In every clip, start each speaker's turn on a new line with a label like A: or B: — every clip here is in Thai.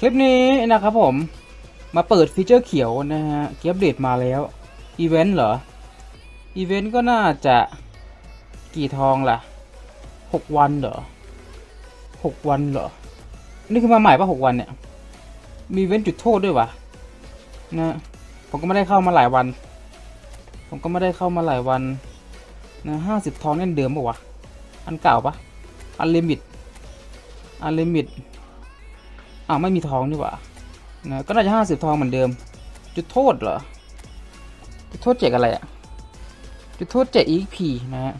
A: คลิปนี้นะครับผมมาเปิดฟีเจอร์เขียวนะฮะเกียบเดตมาแล้วอีเวนต์เหรออีเวนต์ก็น่าจะกี่ทองล่ะ 6 วันเหรอ 6 วันเหรอ นี่คือมาใหม่ปะ6วันเนี่ย มีเว้นจุดโทษด้วยวะนะผมก็ไม่ได้เข้ามาหลายวัน ผมก็ไม่ได้เข้ามาหลายวันนะห้าสิบทองนั่นเดิมปะวะ อันเก่าปะอันลิมิต อันลิมิต อ้าวไม่มีทองนี่หว่านะก็น่าจะห้าสิบทองเหมือนเดิม จุดโทษเหรอ จุดโทษแจกอะไรอะจุดโทษแจก EXP นะฮะ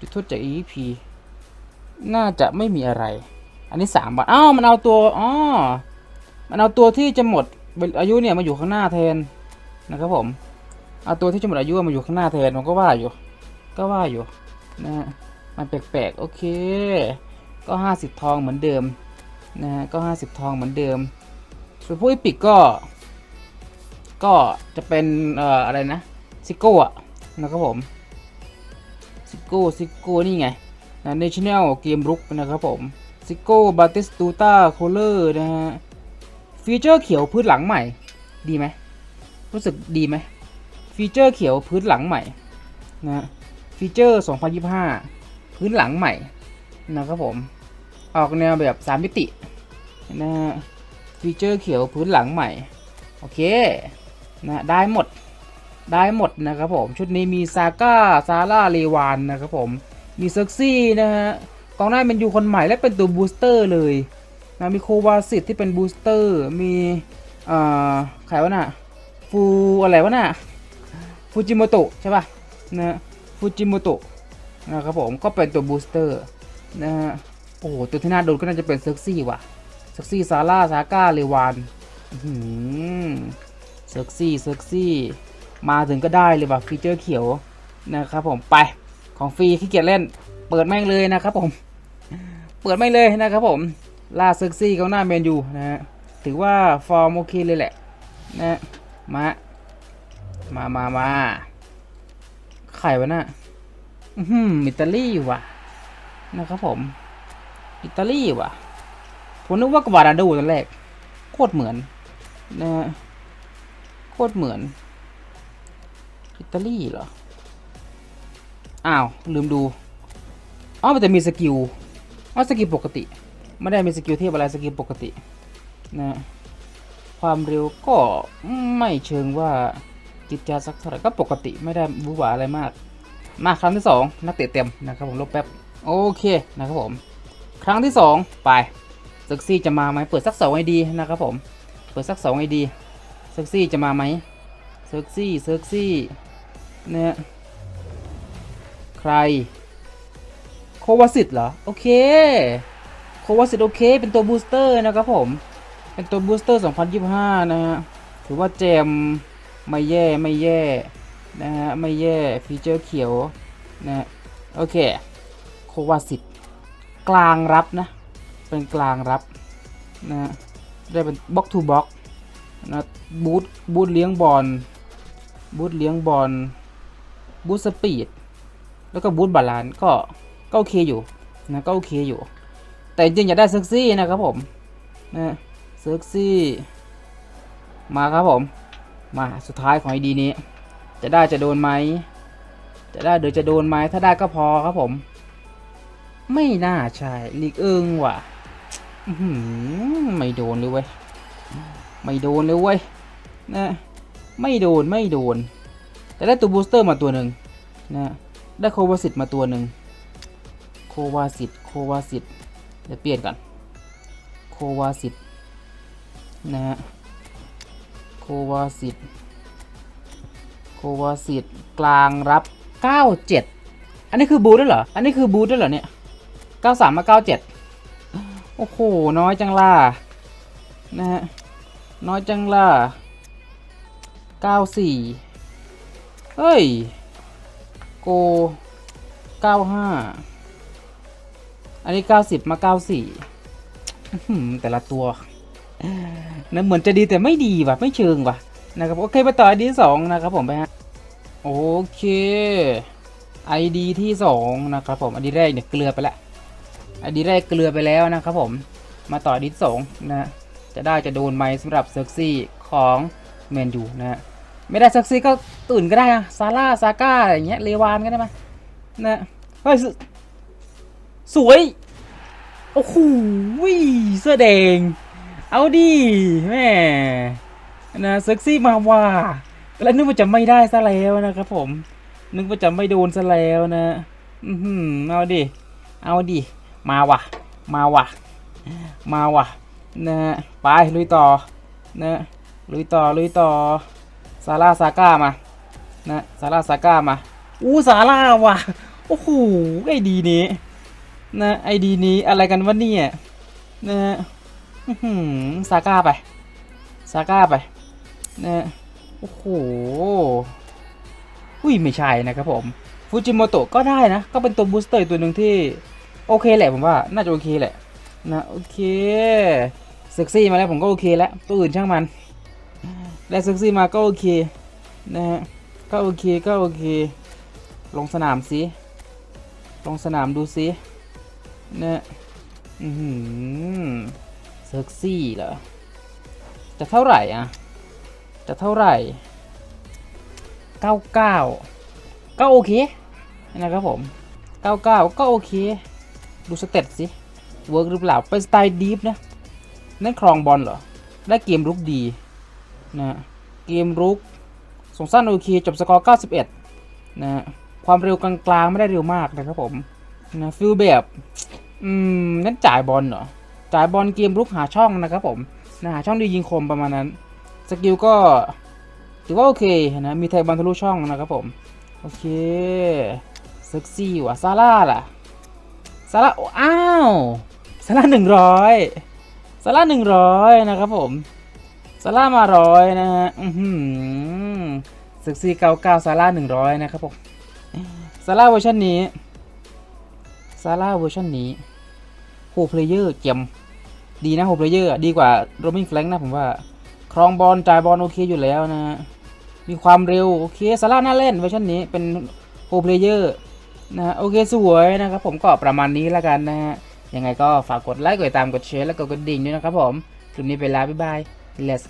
A: จุดโทษแจก EXP น่าจะไม่มีอะไร อันนี้สามบาท อ้าวมันเอาตัวอ๋อมันเอาตัวที่จะหมดอายุเนี่ยมาอยู่ข้างหน้าแทนนะครับผม เอาตัวที่จะหมดอายุมาอยู่ข้างหน้าแทนผมก็ว่าอยู่ ก็ว่าอยู่นะมันแปลกๆโอเค ก็ห้าสิบทองเหมือนเดิม นะฮะก็ห้าสิบทองเหมือนเดิมส่วนพวกอีปิกก็ ก็จะเป็นเอ่ออะไรนะซิโก้อะนะครับผมซิโก้ซิโก้นี่ไงนะ National Game Book นะครับผมซิโก้บาติสตูตาโคเลอร์นะฮะฟีเจอร์เขียวพื้นหลังใหม่ ดีไหมรู้สึกดีไหมฟีเจอร์เขียวพื้นหลังใหม่นะฮะฟีเจอร์ 2025 พื้นหลังใหม่นะครับผม ออกแนวแบบ3มิตินะฟีเจอร์เขียวพื้นหลังใหม่ โอเคนะได้หมดได้หมดนะครับผม ชุดนี้มีซาก้าซาร่าเลวานนะครับผม มีเซ็กซี่นะฮะกองหน้าเป็นยูคนใหม่และเป็นตัวบูสเตอร์เลยนะมีโควาสิตที่เป็นบูสเตอร์ มีอ่าใครวะน่ะฟูอะไรวะน่ะฟูจิโมโตะใช่ป่ะนะฟูจิโมโตะนะครับผมก็เป็นตัวบูสเตอร์นะฮะ โอ้โหตัวที่น่าโดนก็น่าจะเป็นเซ็กซี่ว่ะเซ็กซี่ซาร่าซาก้าเลวานเซ็กซี่เซ็กซี่ มาถึงก็ได้เลยว่ะฟีเจอร์เขียวนะครับผมไปของฟรีขี้เกียจเล่น เปิดแม่งเลยนะครับผม เปิดไม่งเลยนะครับผมล่าเซ็กซี่กองหน้าแมนยูนะฮะถือว่าฟอร์มโอเคเลยแหละนะมา มามามาไข่วะน่ะอือหืออิตาลีว่ะนะครับผม อิตาลีว่ะผมนึกว่ากวาดาดูตอนแรก โคตรเหมือนนะโคตรเหมือน อิตาลีเหรอ อ้าว ลืมดูอ๋อมันจะมีสกิลอ๋อสกิลปกติ ไม่ได้มีสกิลเทพอะไรสกิลปกตินะความเร็วก็ไม่เชิงว่าจิตจาสักเท่าไหร่ก็ปกติไม่ได้บูหวาอะไรมาก มาครั้งที่สองนักเตะเต็มนะครับผมลบแป๊บ โอเคนะครับผม ครั้งที่สองไปเซ็กซี่จะมาไหมเปิดสักสองไอดีนะครับผม เปิดสักสองไอดีเซ็กซี่จะมาไหมเซ็กซี่เซ็กซี่เนี่ยใคร โควาสิตเหรอ โอเค โควาสิตโอเค เป็นตัวบูสเตอร์นะครับผม เป็นตัวบูสเตอร์ 2025 นะฮะ ถือว่าแจมไม่แย่ ไม่แย่ นะฮะ ไม่แย่ฟีเจอร์เขียวนะฮะโอเค โควาสิต กลางรับนะ เป็นกลางรับนะได้เป็นบล็อกทูบล็อกนะบูทบูทเลี้ยงบอลบูทเลี้ยงบอลบูทสปีดแล้วก็บูทบาลานก็ก็โอเคอยู่นะก็โอเคอยู่ แต่จริงอยากได้เซ็กซี่นะครับผมนะเซ็กซี่ มาครับผม มาสุดท้ายของไอดีนี้ จะได้จะโดนไหมจะได้หรือจะโดนไหมถ้าได้ก็พอครับผม ไม่น่าใช่ลีกเอิงว่ะไม่โดนเลยเว้ย ไม่โดนเลยเว้ย นะ ไม่โดนไม่โดน แต่ได้ตัวบูสเตอร์มาตัวหนึ่งนะ ได้โควาสิตมาตัวหนึ่ง โควาสิตโควาสิตเดี๋ยวเปลี่ยนก่อน โควาสิตนะฮะ โควาสิตโควาสิตกลางรับ 97 อันนี้คือบูทด้วยเหรอ อันนี้คือบูทด้วยเหรอเนี่ย 93มา97โอ้โห น้อยจังล่ะ นะฮะ น้อยจังล่ะเก้าสี่เฮ้ย โกเก้าห้าอันนี้เก้าสิบมาเก้าสี่แต่ละตัวนะเหมือนจะดีแต่ไม่ดีว่ะ ไม่เชิงว่ะ นะครับโอเคไปต่อ ID ที่สองนะครับผมไปฮะ โอเค ID ที่สองนะครับผม ID แรกเนี่ยเกลือไปแล้ว ID แรกเกลือไปแล้วนะครับผมมาต่อ ID ที่สองนะจะได้จะโดนไหมสำหรับเซ็กซี่ของแมนยูนะฮะไม่ได้เซ็กซี่ก็ตื่นก็ได้อะซาร่าซาก้าอะไรอย่างเงี้ยเลวานก็ได้ไหมนะเฮ้ยสสวยโอ้โหเสื้อแดง เอาดิแม่นะเซ็กซี่มาว่าแล้วนึกว่าจะไม่ได้ซะแล้วนะครับผม นึกว่าจะไม่โดนซะแล้วนะ อือหือเอาดิ เอาดิ มาว่ะ มาว่ะ มาว่ะนะฮะไปลุยต่อนะลุยต่อลุยต่อซาร่าซาก้ามานะซาร่าซาก้ามาอู้ซาร่าว่ะโอ้โหไอดีนี้นะไอดีนี้อะไรกันวะเนี่ยนะฮะอื้อหือซาก้าไปซาก้าไปนะโอ้โหอุ้ยไม่ใช่นะครับผมฟูจิโมโตะก็ได้นะ ก็เป็นตัวบูสเตอร์ตัวหนึ่งที่ โอเคแหละผมว่าน่าจะโอเคแหละนะโอเคเซ็กซี่มาแล้วผมก็โอเคแล้วตัวอื่นช่างมันได้เซ็กซี่มาก็โอเคนะฮะก็โอเคก็โอเค ลงสนามสิลงสนามดูสินะอือหือเซ็กซี่เหรอจะเท่าไหร่อะจะเท่าไหร่99ก็โอเคนะครับผม99ก็โอเค ดูสเตตสิ เวิร์กหรือเปล่า เป็นสไตล์ดีฟนะ นั่นครองบอลเหรอ ได้เกมรุกดีนะเกมรุกส่งสั้นโอเค จบสกอร์ 91นะฮะความเร็วกลางๆ ไม่ได้เร็วมากนะครับผมนะฟิลแบบอืมนั่นจ่ายบอลเหรอ จ่ายบอลเกมรุกหาช่องนะครับผมนะหาช่องดียิงคมประมาณนั้น สกิลก็ถือว่าโอเคนะ มีแทงบอลทะลุช่องนะครับผม โอเคเซ็กซี่ว่ะซาร่าล่ะ ซาร่าอ้าวซาร่าหนึ่งร้อยซาร่าหนึ่งร้อยนะครับผมซาร่ามาร้อยนะฮะอือหือเซ็กซี่เก้าเก้าซาร่าหนึ่งร้อยนะครับผมซาร่าเวอร์ชันนี้ซาร่าเวอร์ชันนี้โฮเพลเยอร์เกมดีนะโฮเพลเยอร์ดีกว่าโรมิงแฟลงนะผมว่าครองบอลจ่ายบอลโอเคอยู่แล้วนะฮะมีความเร็วโอเคซาร่าน่าเล่นเวอร์ชันนี้เป็นโฮเพลเยอร์ นะโอเคสวยนะครับผมก็ประมาณนี้แล้วกันนะฮะยังไงก็ฝากกดไลค์กดติดตามกดแชร์แล้วก็กดกระดิ่งด้วยนะครับผมคลิปนี้ไปแล้วบ๊ายบาย let's